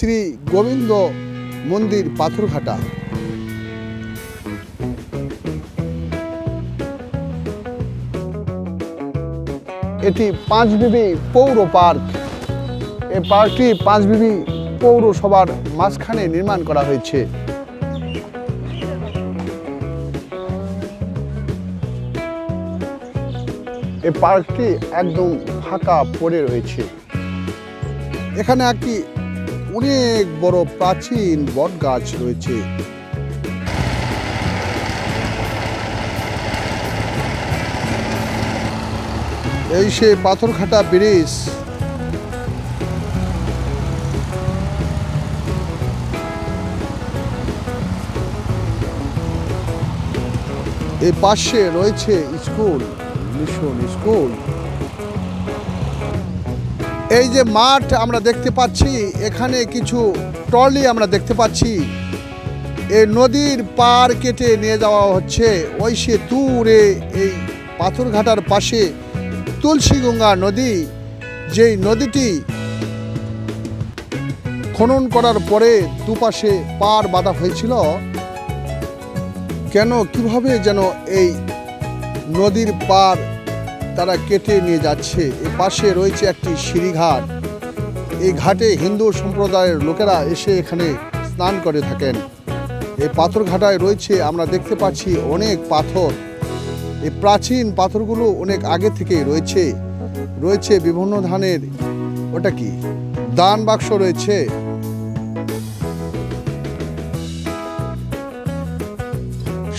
শ্রী গোবিন্দ মন্দির পাথরঘাটা। এটি পাঁচবিবি পৌর পার্ক। এই পার্কটি পাঁচবিবি পৌরসভার মাঝখানে নির্মাণ করা হয়েছে। এই পার্কটি একদম ফাঁকা পড়ে রয়েছে। এখানে একটি অনেক বড় প্রাচীন বট গাছ রয়েছে। এই সে পাথরঘাটা ব্রিজ। এই পাশে রয়েছে স্কুল, মিশন স্কুল। এই যে মাঠ আমরা দেখতে পাচ্ছি, এখানে কিছু ট্রলি আমরা দেখতে পাচ্ছি। এই নদীর পার কেটে নিয়ে যাওয়া হচ্ছে। ওই সে দূরে এই পাথরঘাটার পাশে তুলসীগঙ্গা নদী। যেই নদীটি খনন করার পরে দুপাশে পার বাঁধা হয়েছিল। কেন, কীভাবে যেন এই নদীর পার তারা কেটে নিয়ে যাচ্ছে। এ পাশে রয়েছে একটি সিঁড়িঘাট। এই ঘাটে হিন্দু সম্প্রদায়ের লোকেরা এসে এখানে স্নান করে থাকেন। এই পাথরঘাটায় রয়েছে, আমরা দেখতে পাচ্ছি অনেক পাথর। এই প্রাচীন পাথরগুলো অনেক আগে থেকেই রয়েছে। রয়েছে বিভিন্ন ধানের, ওটা কি? দান বাক্স রয়েছে।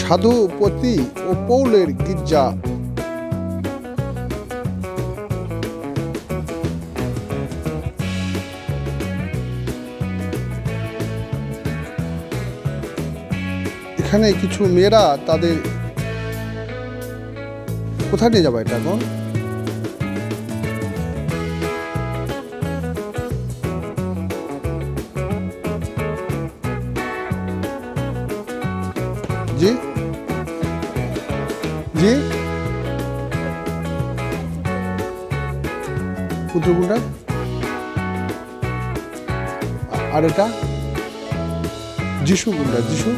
সাধুপতি ও পৌলের গির্জা। এখানে কিছু মেয়েরা তাদের কোথায় নিয়ে যাবে এটা এখন? জি? জি? আর এটা? যিশু গুন্ডা যিশু?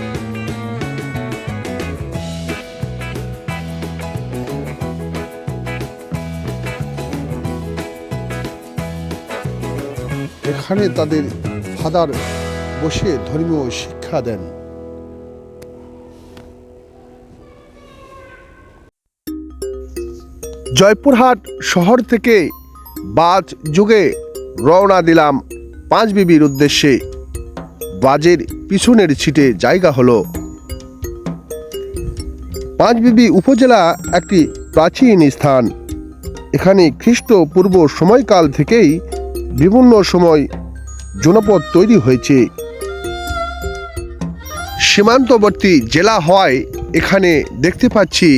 এখানে তাদের ফাদার বসে ধর্মীয় শিক্ষা দেন। জয়পুরহাট শহর থেকে বাজ যুগে রওনা দিলাম পাঁচ বিবির উদ্দেশ্যে। বাজের পিছনের ছিটে জায়গা হলো। পাঁচবিবি উপজেলা একটি প্রাচীন স্থান। এখানে খ্রিস্টপূর্ব সময়কাল থেকেই বিভিন্ন সময় জনপদ তৈরি হয়েছে। সীমান্তবর্তী জেলা হয়, এখানে দেখতে পাচ্ছি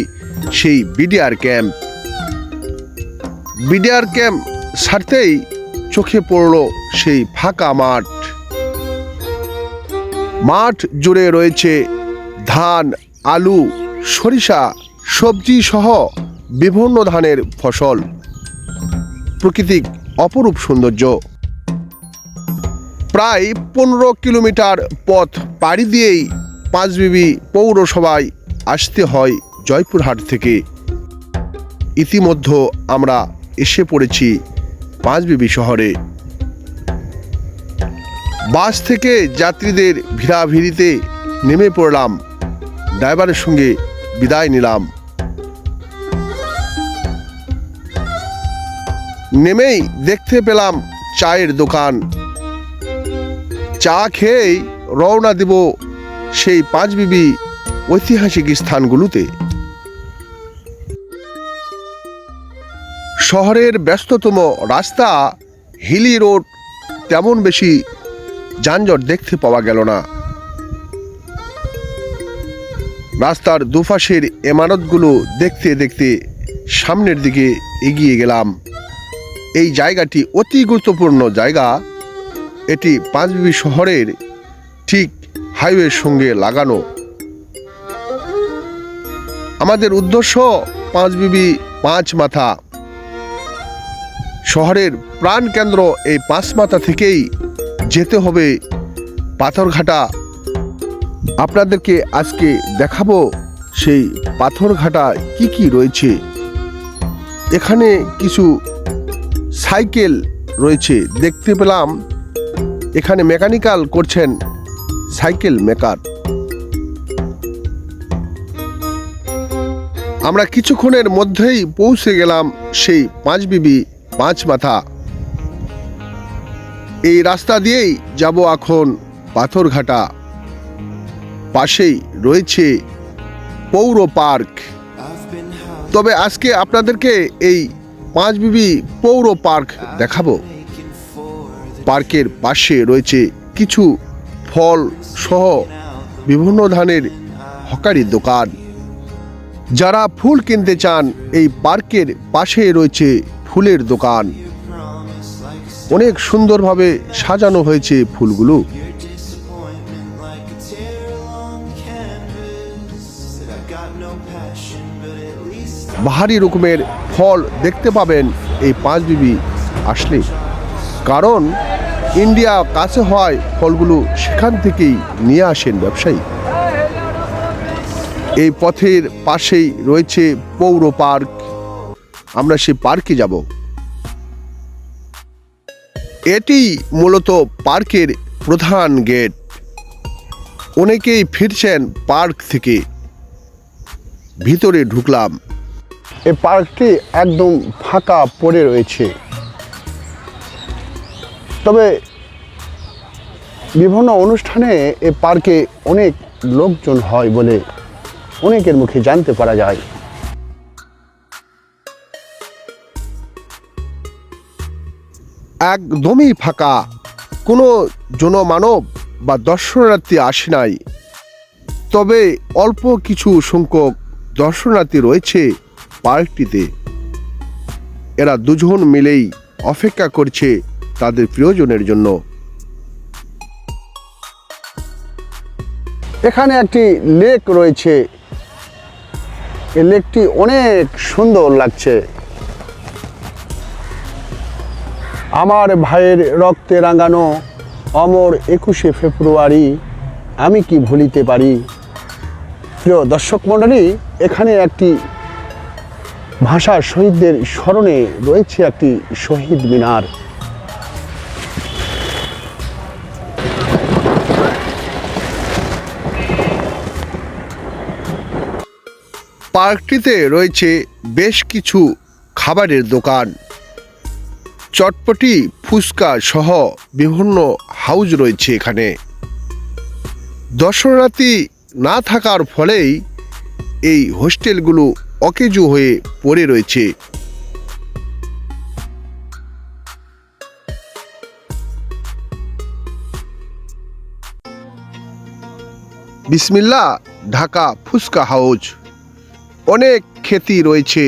সেই বিডিআর ক্যাম্প। বিডিআর ক্যাম্প সারতেই চোখে পড়ল সেই ফাঁকা মাঠ। মাঠ জুড়ে রয়েছে ধান, আলু, সরিষা, সবজি সহ বিভিন্ন ধানের ফসল। প্রকৃতিক অপরূপ সৌন্দর্য। প্রায় পনেরো কিলোমিটার পথ পাড়ি দিয়েই পাঁচবিবি পৌরসভায় আসতে হয় জয়পুরহাট থেকে। ইতিমধ্যে আমরা এসে পড়েছি পাঁচবিবি শহরে। বাস থেকে যাত্রীদের ভিড়াভিড়িতে নেমে পড়লাম, ড্রাইভারের সঙ্গে বিদায় নিলাম। নেমেই দেখতে পেলাম চায়ের দোকান। চা খেয়েই রওনা দেব সেই পাঁচবিবি ঐতিহাসিক স্থানগুলোতে। শহরের ব্যস্ততম রাস্তা, হিলি রোড, তেমন বেশি যানজট দেখতে পাওয়া গেল না। রাস্তার দুপাশের এমারতগুলো দেখতে দেখতে সামনের দিকে এগিয়ে গেলাম। এই জায়গাটি অতি গুরুত্বপূর্ণ জায়গা। এটি পাঁচবিবি শহরের ঠিক হাইওয়ের সঙ্গে লাগানো। আমাদের উদ্দেশ্য পাঁচবিবি পাঁচ মাথা। শহরের প্রাণকেন্দ্র এই পাঁচ মাথা থেকেই যেতে হবে পাথরঘাটা। আপনাদেরকে আজকে দেখাবো সেই পাথরঘাটা কি কি রয়েছে। এখানে কিছু সাইকেল রয়েছে, দেখতে পেলাম। এখানে মেকানিক্যাল করছেন সাইকেল মেকার। আমরা কিছুক্ষণের মধ্যেই পৌঁছে গেলাম সেই পাঁচ বিবি পাঁচ মাথা। এই রাস্তা দিয়েই যাব এখন পাথরঘাটা। পাশেই রয়েছে পৌর পার্ক। তবে আজকে আপনাদেরকে এই পাঁচ বিবি পৌর পার্ক দেখাবো। পার্কের পাশে রয়েছে কিছু ফল সহ বিভিন্ন ধরনের হকারি দোকান। যারা ফুল কিনতে চান, এই পার্কের পাশে রয়েছে ফুলের দোকান। অনেক সুন্দরভাবে সাজানো হয়েছে ফুলগুলো। ভারী রকমের ফল দেখতে পাবেন এই পাঁচ বিবি আসলে। কারণ ইন্ডিয়া কাছে হয় ফলগুলো সেখান থেকেই নিয়ে আসেন ব্যবসায়ী। এই পথের পাশেই রয়েছে পৌর পার্ক। আমরা সেই পার্কে যাব। এটি মূলত পার্কের প্রধান গেট। অনেকেই ফিরছেন পার্ক থেকে। ভিতরে ঢুকলাম। এই পার্কটি একদম ফাঁকা পড়ে রয়েছে। তবে বিভিন্ন অনুষ্ঠানে এ পার্কে অনেক লোকজন হয় বলে অনেকের মুখে জানতে পারা যায়। একদমই ফাঁকা। কোনো জনমানব বা দর্শনার্থী আসে নাই। তবে অল্প কিছু সংখ্যক দর্শনার্থী রয়েছে পার্কটিতে। এরা দুজন মিলেই অপেক্ষা করছে তাদের প্রিয়জনের জন্য। এখানে একটি লেক রয়েছে। এই লেকটি অনেক সুন্দর লাগছে। আমার ভাইয়ের রক্তে রাঙানো অমর একুশে ফেব্রুয়ারি, আমি কি ভুলিতে পারি? প্রিয় দর্শক মণ্ডলী, এখানে একটি ভাষা শহীদদের স্মরণে রয়েছে একটি শহীদ মিনার। পার্কটিতে রয়েছে বেশ কিছু খাবারের দোকান। চটপটি, ফুচকা সহ বিভিন্ন হাউজ রয়েছে এখানে। দর্শনার্থী না থাকার ফলেই এই হোস্টেলগুলো অকেজু হয়ে পড়ে রয়েছে। বিসমিল্লা ঢাকা ফুচকা হাউজ। অনেক খ্যাতি রয়েছে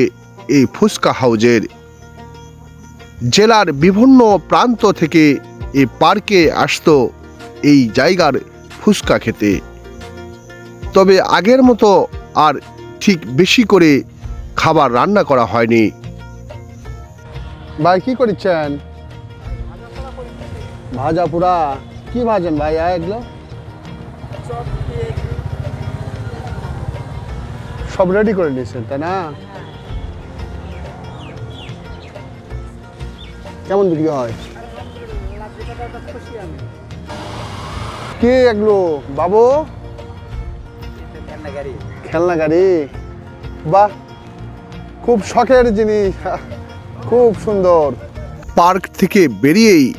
এই ফুচকা হাউজের। জেলার বিভিন্ন প্রান্ত থেকে এই পার্কে আসতো এই জায়গার ফুচকা খেতে। তবে আগের মতো আর ঠিক বেশি করে খাবার রান্না করা হয়নি। ভাই, কি করছেন ভাজা পোড়া? কি ভাজেন ভাই? এগুলো। সব রেডি করে নিয়েছেন, তাই না? কেমন বিক্রি হয়? কি এগুলো বাবু? খেলনা গাড়ি। বাহ, খুব শখের জিনিস। খুব সুন্দর। পার্ক থেকে বেরিয়েই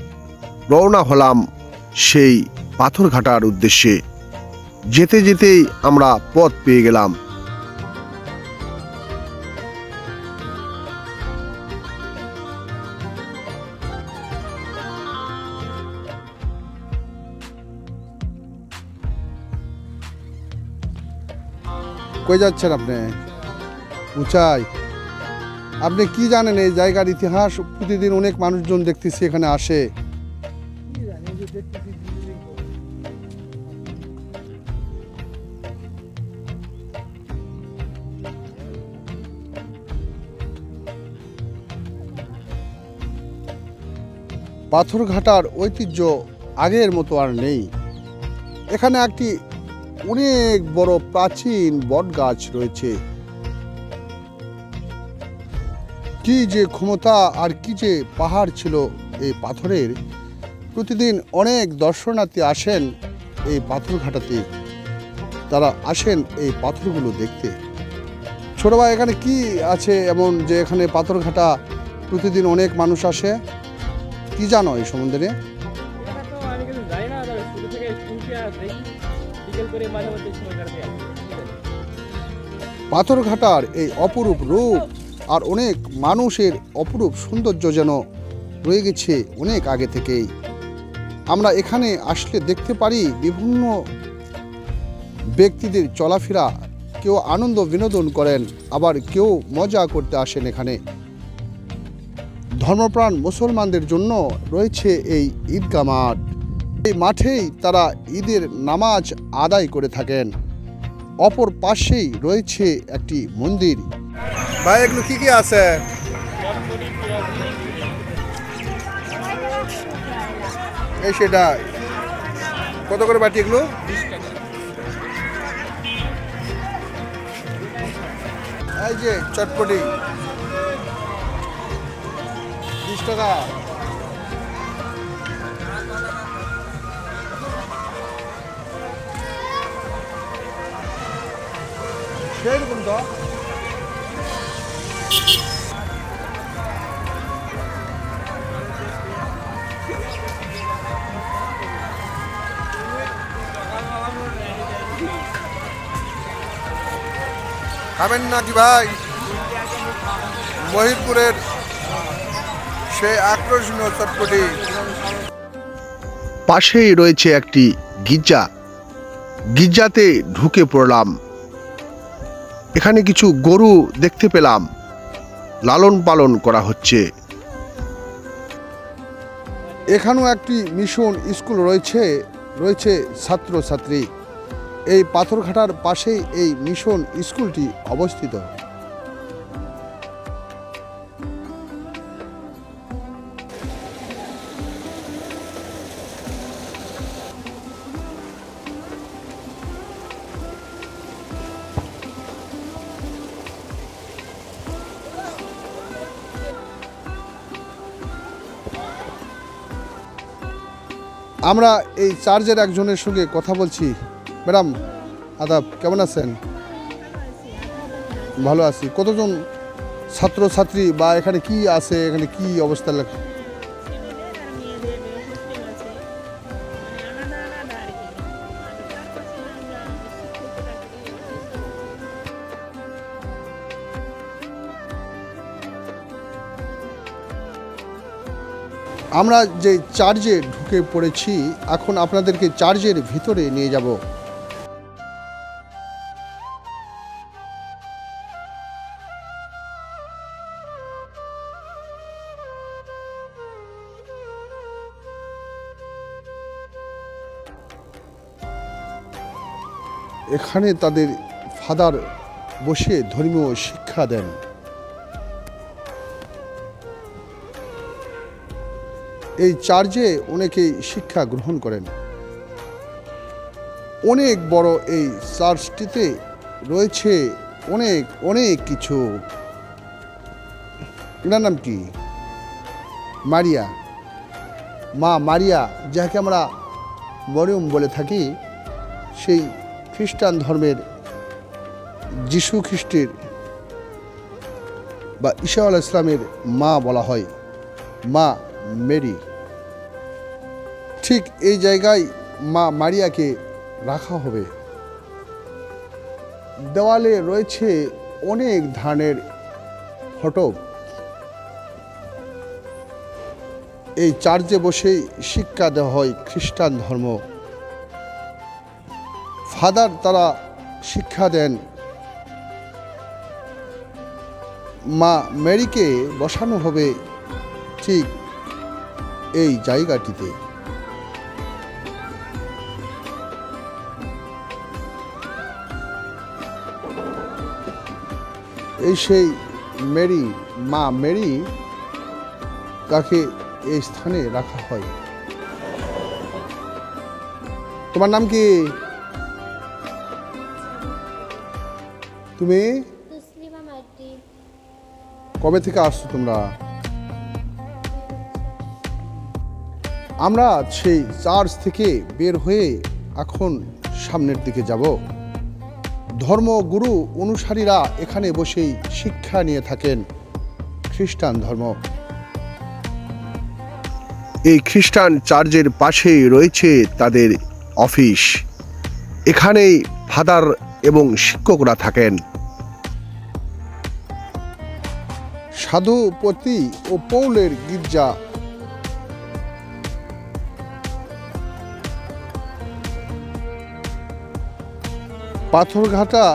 রওনা হলাম সেই পাথরঘাটার উদ্দেশ্যে। যেতে যেতেই আমরা পথ পেয়ে গেলাম কই যাচ্ছেন আপনি? উঁচাই। আপনি কি জানেন এই জায়গার ইতিহাস? প্রতিদিন অনেক মানুষজন দেখতেছি এখানে আসে। পাথরঘাটার ঐতিহ্য আগের মতো আর নেই। এখানে একটি অনেক বড় প্রাচীন বট গাছ রয়েছে। কি যে ক্ষমতা আর কি যে পাহাড় ছিল এই পাথরের, প্রতিদিন অনেক দর্শনার্থী আসেন এই পাথর ঘাটাতে তারা আসেন এই পাথরগুলো দেখতে। ছোট ভাই এখানে কি আছে এমন যে এখানে পাথর ঘাটা প্রতিদিন অনেক মানুষ আসে? কি জানো এই সম্বন্ধে? আসি এই অপরূপ রূপ আর অনেক মানুষের অপরূপ সৌন্দর্য যেন রয়ে গেছে অনেক আগে থেকেই। আমরা এখানে আসলে দেখতে পারি বিভিন্ন ব্যক্তিদের চলাফেরা। কেউ আনন্দ বিনোদন করেন, আবার কেউ মজা করতে আসেন এখানে। ধর্মপ্রাণ মুসলমানদের জন্য রয়েছে এই ঈদগা মাঠ। এই মাঠেই তারা ঈদের নামাজ আদায় করে থাকেন। অপর পাশেই রয়েছে একটি মন্দির। ভাই, এগুলো কি কি আছে? এই সেটা। কত করে বাটি এগুলো? এই যে, চটপটি। বিশ টাকা। সেরকম খাবেন নাকি ভাই মহিপুরের সেই আকর্ষণীয় চটপটি পাশেই রয়েছে একটি গির্জা গির্জাতে ঢুকে পড়লাম। এখানে কিছু গরু দেখতে পেলাম। লালন পালন করা হচ্ছে। এখানেও একটি মিশন স্কুল রয়েছে রয়েছে ছাত্রছাত্রী। এই পাথরঘাটার পাশেই এই মিশন স্কুলটি অবস্থিত। আমরা এই চার্জের একজনের সঙ্গে কথা বলছি। ম্যাডাম, আদাব, কেমন আছেন? ভালো আছি। কতজন ছাত্রছাত্রী বা এখানে কি আছে? এখানে কি অবস্থা? লাগে আমরা যে চার্জে ঢুকে পড়েছি, এখন আপনাদেরকে চার্জের ভিতরে নিয়ে যাব। এখানে তাদের ফাদার বসে ধর্মীয় শিক্ষা দেন। এই চার্জে অনেকেই শিক্ষা গ্রহণ করেন। অনেক বড় এই চার্চটিতে রয়েছে অনেক অনেক কিছু। এনার নাম কি? মারিয়া। মা মারিয়া, যাকে আমরা মরিয়ম বলে থাকি, সেই খ্রিস্টান ধর্মের যিশু খ্রিস্টের বা ঈশা আল ইসলামের মা বলা হয়। মা মেরি। ঠিক এই জায়গায় মা মারিয়াকে রাখা হবে। দেওয়ালে রয়েছে অনেক ধানের ফটো। এই চার্চে বসেই শিক্ষা দেওয়া হয় খ্রিস্টান ধর্ম। ফাদার তারা শিক্ষা দেন। মা মেরিকে বসানো হবে। ঠিক এই জায়গাটিতে। এই সেই মেরি মা মেরি তাকে এই স্থানে রাখা হয়? তোমার নাম কি? তুমি? কবে থেকে আসছো তোমরা? আমরা সেই চার্চ থেকে বের হয়ে এখন সামনের দিকে যাব। ধর্মগুরু অনুসারীরা এখানে বসেই শিক্ষা নিয়ে থাকেন খ্রিস্টান ধর্ম। এই খ্রিস্টান চার্চের পাশেই রয়েছে তাদের অফিস। এখানেই ফাদার এবং শিক্ষকরা থাকেন। সাধুপতি ও পৌলের গির্জা Patharghata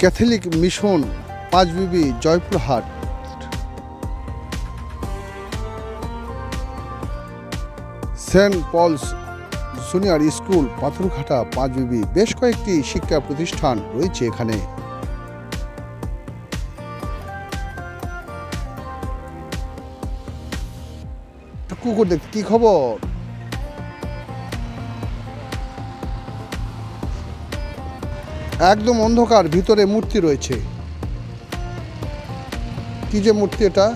Catholic mission Panchbibi Joypurhat. Saint Paul's junior school Patharghata Panchbibi বেশ কয়েকটি শিক্ষা প্রতিষ্ঠান রয়েছে এখানে। কুকুর দেখতে, কি খবর? একদম অন্ধকার, ভিতরে মূর্তি রয়েছে। কি যে মূর্তি এটা?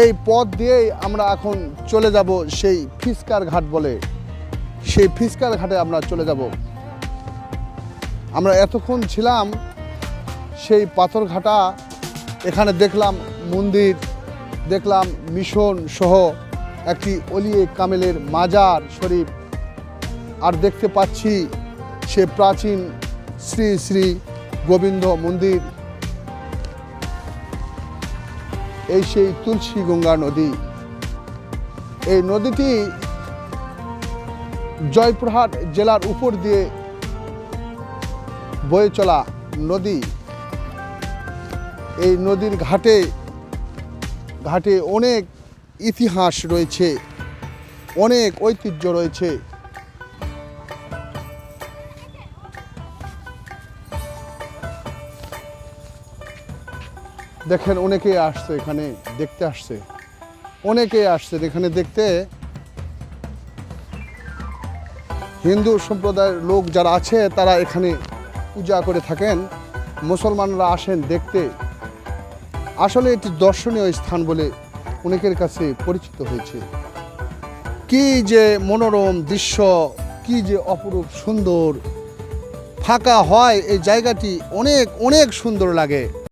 এই পথ দিয়েই আমরা এখন চলে যাব সেই ফিসকার ঘাট বলে। সেই ফিসকার ঘাটে আমরা চলে যাব। আমরা এতক্ষণ ছিলাম সেই পাথরঘাটা, এখানে দেখলাম মন্দির। দেখলাম মিশন সহ একটি অলিয়ে কামেলের মাজার শরীফ। আর দেখতে পাচ্ছি সে প্রাচীন শ্রী শ্রী গোবিন্দ মন্দির। এই সেই তুলসী গঙ্গা নদী। এই নদীটি জয়পুরহাট জেলার উপর দিয়ে বয়ে চলা নদী। এই নদীর ঘাটে ঘাটে অনেক ইতিহাস রয়েছে, অনেক ঐতিহ্য রয়েছে। দেখেন, অনেকে আসছে এখানে, দেখতে আসছে। অনেকে আসছে এখানে দেখতে। হিন্দু সম্প্রদায়ের লোক যারা আছে, তারা এখানে পূজা করে থাকেন। মুসলমানরা আসেন দেখতে। আসলে এটি দর্শনীয় স্থান বলে অনেকের কাছে পরিচিত হয়েছে। কি যে মনোরম দৃশ্য, কি যে অপরূপ সুন্দর, ফাঁকা হয় এই জায়গাটি অনেক অনেক সুন্দর লাগে।